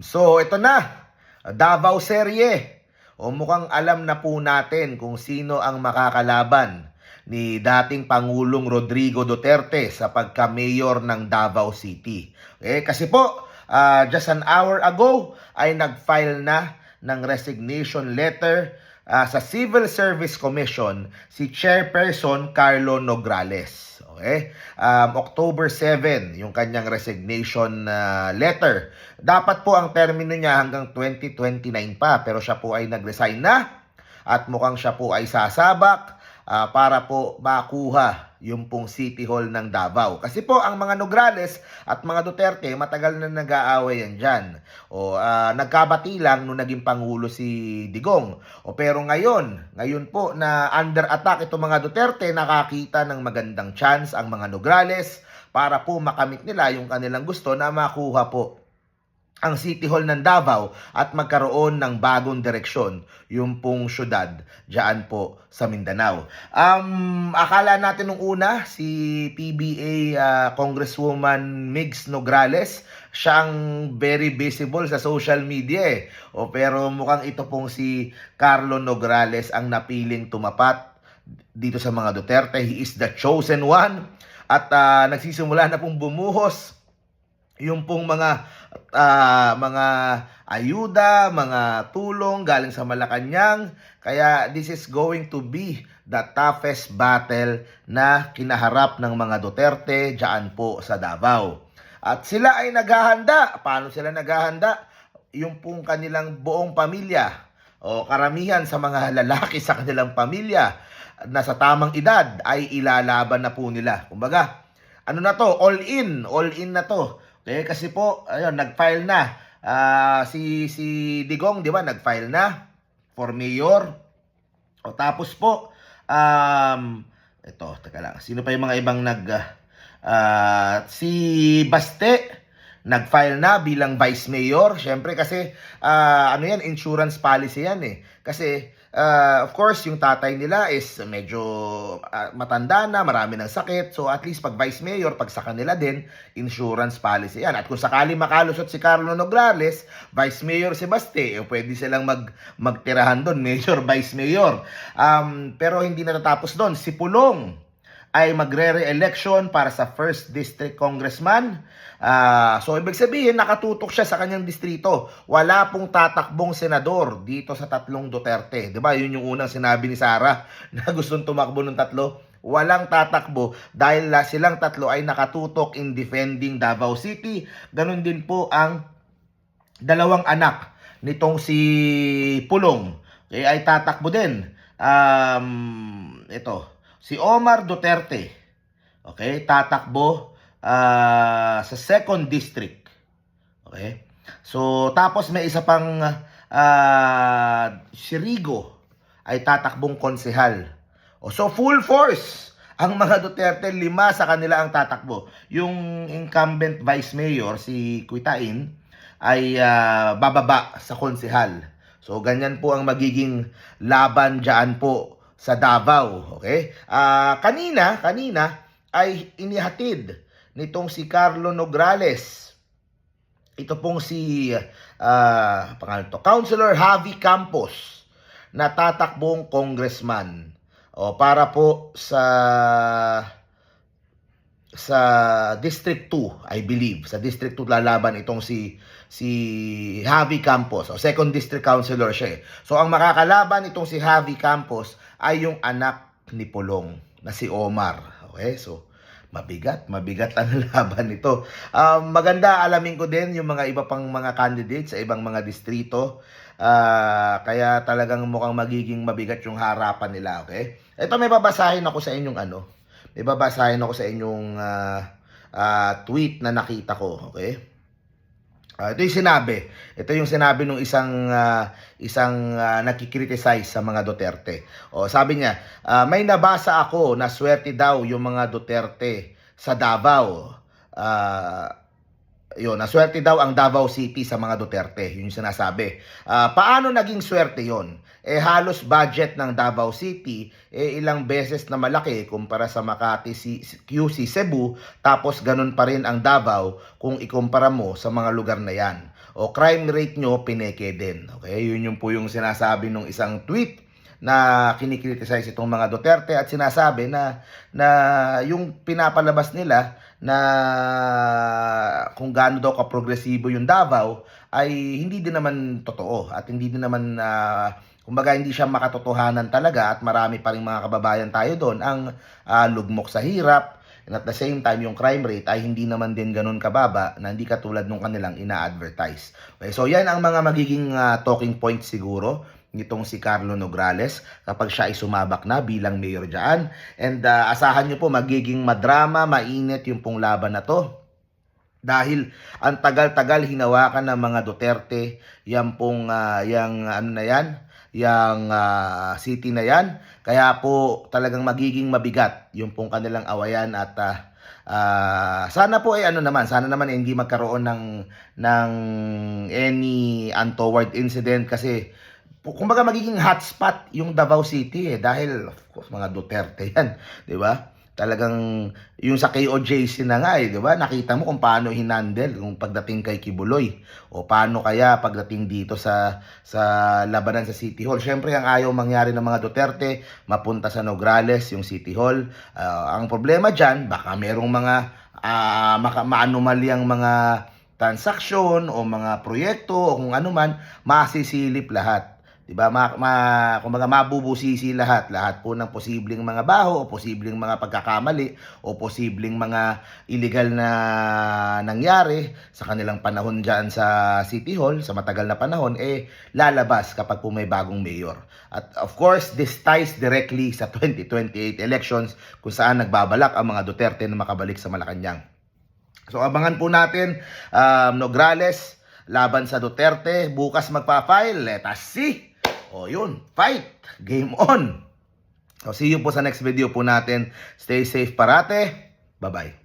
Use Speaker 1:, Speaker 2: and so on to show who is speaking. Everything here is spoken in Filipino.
Speaker 1: So, ito na. Davao Serye. O mukhang alam na po natin kung sino ang makakalaban ni dating Pangulong Rodrigo Duterte sa pagka-mayor ng Davao City. Okay? Kasi po, ah, just an hour ago ay nag-file na ng resignation letter ah, sa Civil Service Commission si Chairperson Carlo Nograles. Okay? Um, October 7, yung kanyang resignation ah, letter. Dapat po ang termino niya hanggang 2029 pa, pero siya po ay nag-resign na at mukhang siya po ay sasabak ah, para po makuha yung pong City Hall ng Davao. Kasi po ang mga Nograles at mga Duterte matagal na nag-aaway yan dyan. O ah, nagkabati lang nung naging Pangulo si Digong. O pero ngayon, ngayon po na under attack itong mga Duterte, nakakita ng magandang chance ang mga Nograles para po makamit nila yung kanilang gusto na makuha po ang City Hall ng Davao at magkaroon ng bagong direksyon yung pong syudad diyan po sa Mindanao. Um, akala natin nung una si PBA ah, Congresswoman Migs Nograles siyang very visible sa social media eh. O pero mukhang ito pong si Carlo Nograles ang napiling tumapat dito sa mga Duterte. He is the chosen one at ah, nagsisimula na pong bumuhos yung pong mga ah, mga ayuda, mga tulong galing sa Malacanang. Kaya this is going to be the toughest battle na kinaharap ng mga Duterte diyan po sa Davao. At sila ay naghahanda. Paano sila naghahanda? Yung pong kanilang buong pamilya o karamihan sa mga lalaki sa kanilang pamilya na sa tamang edad ay ilalaban na po nila. Kumbaga, ano na to, all in, all in na to. Okay, kasi po, ayun, nag-file na. Ah, si si Digong, 'di ba, nag-file na for mayor. O tapos po, um, ito, teka lang. Sino pa yung mga ibang nag ah, si Baste nag-file na bilang vice mayor. Syempre kasi ah, ano 'yan, insurance policy 'yan eh. Kasi ah, of course, yung tatay nila is medyo ah, matanda na, marami ng sakit. So at least pag vice mayor, pag sa kanila din, insurance policy 'yan. At kung sakali makalusot si Carlo Nograles, vice mayor si Baste, eh, pwede silang mag magtirahan doon, mayor, vice mayor. Um, pero hindi natatapos doon. Si Pulong ay magre-re-election para sa 1st District Congressman. Ah, so ibig sabihin nakatutok siya sa kanyang distrito. Wala pong tatakbong senador dito sa tatlong Duterte. 'Di ba? Yun yung unang sinabi ni Sara na gustong tumakbo ng tatlo. Walang tatakbo dahil la silang tatlo ay nakatutok in defending Davao City. Ganon din po ang dalawang anak nitong si Pulong. Okay, ay tatakbo din. Um, ito, si Omar Duterte. Okay, tatakbo ah, sa second district. Okay? So, tapos may isa pang ah, si Rigo ay tatakbong konsehal. O, so, full force ang mga Duterte, lima sa kanila ang tatakbo. Yung incumbent vice mayor, si Kuitain, ay ah, bababa sa konsehal. So, ganyan po ang magiging laban dyan po sa Davao. Okay? Ah, kanina, kanina, ay inihatid nitong si Carlo Nograles. Ito pong si ah pangalan to, Councilor Javi Campos na tatakbong congressman. O para po sa sa District 2, I believe. Sa District 2 lalaban itong si si Javi Campos. O second district councilor siya eh. So ang makakalaban itong si Javi Campos ay yung anak ni Pulong na si Omar. Okay? So mabigat, mabigat ang laban nito. Um, maganda alamin ko din yung mga iba pang mga candidates sa ibang mga distrito. Ah, kaya talagang mukhang magiging mabigat yung harapan nila, okay? Ito may babasahin ako sa inyong ano. May babasahin ako sa inyong ah, ah, tweet na nakita ko, okay? Ah, ito yung sinabi. Ito yung sinabi ng isang ah, isang uh, nakikriticize sa mga Duterte. O sabi niya, ah, may nabasa ako na swerte daw yung mga Duterte sa Davao. Ah, yun, naswerte daw ang Davao City sa mga Duterte. Yun yung sinasabi. Ah, paano naging swerte yon? Eh halos budget ng Davao City eh ilang beses na malaki kumpara sa Makati si QC Cebu tapos ganun pa rin ang Davao kung ikumpara mo sa mga lugar na yan. o crime rate nyo, pineke din. Okay, yun yung po yung sinasabi ng isang tweet na kinikriticize itong mga Duterte at sinasabi na na yung pinapalabas nila na kung gaano daw ka-progresibo yung Davao ay hindi din naman totoo at hindi din naman ah, kumbaga hindi siya makatotohanan talaga at marami pa rin mga kababayan tayo doon ang ah, lugmok sa hirap and at the same time yung crime rate ay hindi naman din ganun kababa na hindi katulad nung kanilang ina-advertise. Okay, so yan ang mga magiging ah, talking points siguro nitong si Carlo Nograles kapag siya ay sumabak na bilang mayor dyan. And ah, asahan nyo po magiging madrama, mainit yung pong laban na to. Dahil ang tagal-tagal hinawakan ng mga Duterte, yan pong, ah, yang ano na yan, yang ah, city na yan. Kaya po talagang magiging mabigat yung pong kanilang awayan at ah, ah, sana po ay ano naman, sana naman eh, hindi magkaroon ng ng any untoward incident kasi kumbaga magiging hotspot yung Davao City eh dahil of course mga Duterte yan, 'di ba? Talagang yung sa KOJC na nga eh, 'di ba? Nakita mo kung paano hinandle yung pagdating kay Kibuloy o paano kaya pagdating dito sa sa labanan sa City Hall. Syempre ang ayaw mangyari ng mga Duterte, mapunta sa Nograles yung City Hall. Ah, ang problema diyan, baka merong mga uh, maanomalyang mga transaksyon o mga proyekto o kung ano man, masisilip lahat. 'Di ba? Ma, ma, kumbaga mabubusisi lahat, lahat po ng posibleng mga baho o posibleng mga pagkakamali o posibleng mga illegal na nangyari sa kanilang panahon diyan sa City Hall sa matagal na panahon eh lalabas kapag po may bagong mayor. At of course, this ties directly sa 2028 elections kung saan nagbabalak ang mga Duterte na makabalik sa Malacanang. So abangan po natin um, Nograles laban sa Duterte. Bukas magpa-file. Let us see. O yun, fight. Game on. So see you po sa next video po natin. Stay safe parate. Bye-bye.